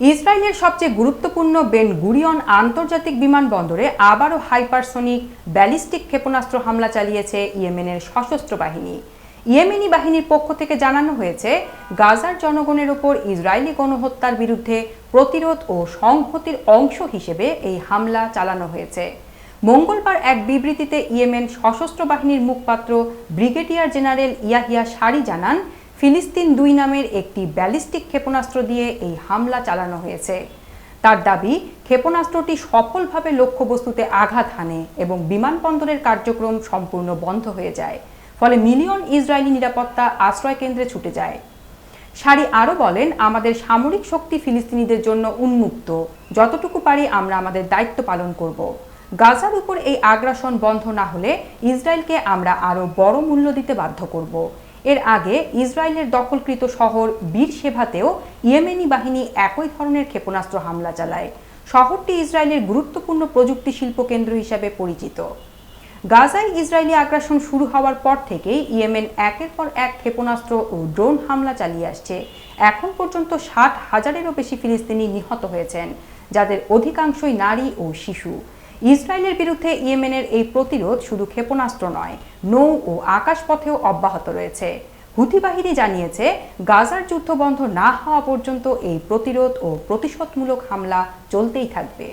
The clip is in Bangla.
ইসরায়েলের সবচেয়ে গুরুত্বপূর্ণ বেন গুরিয়ন আন্তর্জাতিক বিমানবন্দরে আবারও হাইপারসোনিক ব্যালিস্টিক ক্ষেপণাস্ত্র হামলা চালিয়েছে ইয়েমেনের সশস্ত্র বাহিনী। ইয়েমেনি বাহিনীর পক্ষ থেকে জানানো হয়েছে, গাজার জনগণের ওপর ইসরায়েলি গণহত্যার বিরুদ্ধে প্রতিরোধ ও সংহতির অংশ হিসেবে এই হামলা চালানো হয়েছে। মঙ্গলবার এক বিবৃতিতে ইয়েমেন সশস্ত্র বাহিনীর মুখপাত্র ব্রিগেডিয়ার জেনারেল ইয়াহিয়া সারি জানান ফিলিস্তিন দুই নামের একটি ব্যালিস্টিক ক্ষেপণাস্ত্র দিয়ে এই হামলা চালানো হয়েছে। তার দাবি, ক্ষেপণাস্ত্রটি সফলভাবে লক্ষ্যবস্তুতে আঘাত হানে এবং বিমানবন্দরের কার্যক্রম সম্পূর্ণ বন্ধ হয়ে যায়, ফলে মিলিয়ন ইসরায়েলি নিরাপত্তা আশ্রয় কেন্দ্রে ছুটে যায়। সারি আরও বলেন, আমাদের সামরিক শক্তি ফিলিস্তিনিদের জন্য উন্মুক্ত। যতটুকু পারি আমরা আমাদের দায়িত্ব পালন করব। গাজার উপর এই আগ্রাসন বন্ধ না হলে ইসরায়েলকে আমরা আরও বড় মূল্য দিতে বাধ্য করব। এর আগে ইসরায়েলের দখলকৃত শহর বীর সেভাতেও ইয়েমেনি বাহিনী একই ধরনের ক্ষেপণাস্ত্র হামলা চালায়। শহরটি ইসরায়েলের গুরুত্বপূর্ণ প্রযুক্তি শিল্প কেন্দ্র হিসাবে পরিচিত। গাজায় ইসরায়েলি আগ্রাসন শুরু হওয়ার পর থেকেই ইয়েমেন একের পর এক ক্ষেপণাস্ত্র ও ড্রোন হামলা চালিয়ে আসছে। এখন পর্যন্ত ষাট হাজারেরও বেশি ফিলিস্তিনি নিহত হয়েছেন, যাদের অধিকাংশই নারী ও শিশু। ইসরায়েলের বিরুদ্ধে ইয়েমেনের এই প্রতিরোধ শুধু ক্ষেপণাস্ত্র নয়, নৌ ও আকাশপথেও অব্যাহত রয়েছে। হুতি বাহিনী জানিয়েছে, গাজার যুদ্ধ বন্ধ না হওয়া পর্যন্ত এই প্রতিরোধ ও প্রতিশোধমূলক হামলা চলতেই থাকবে।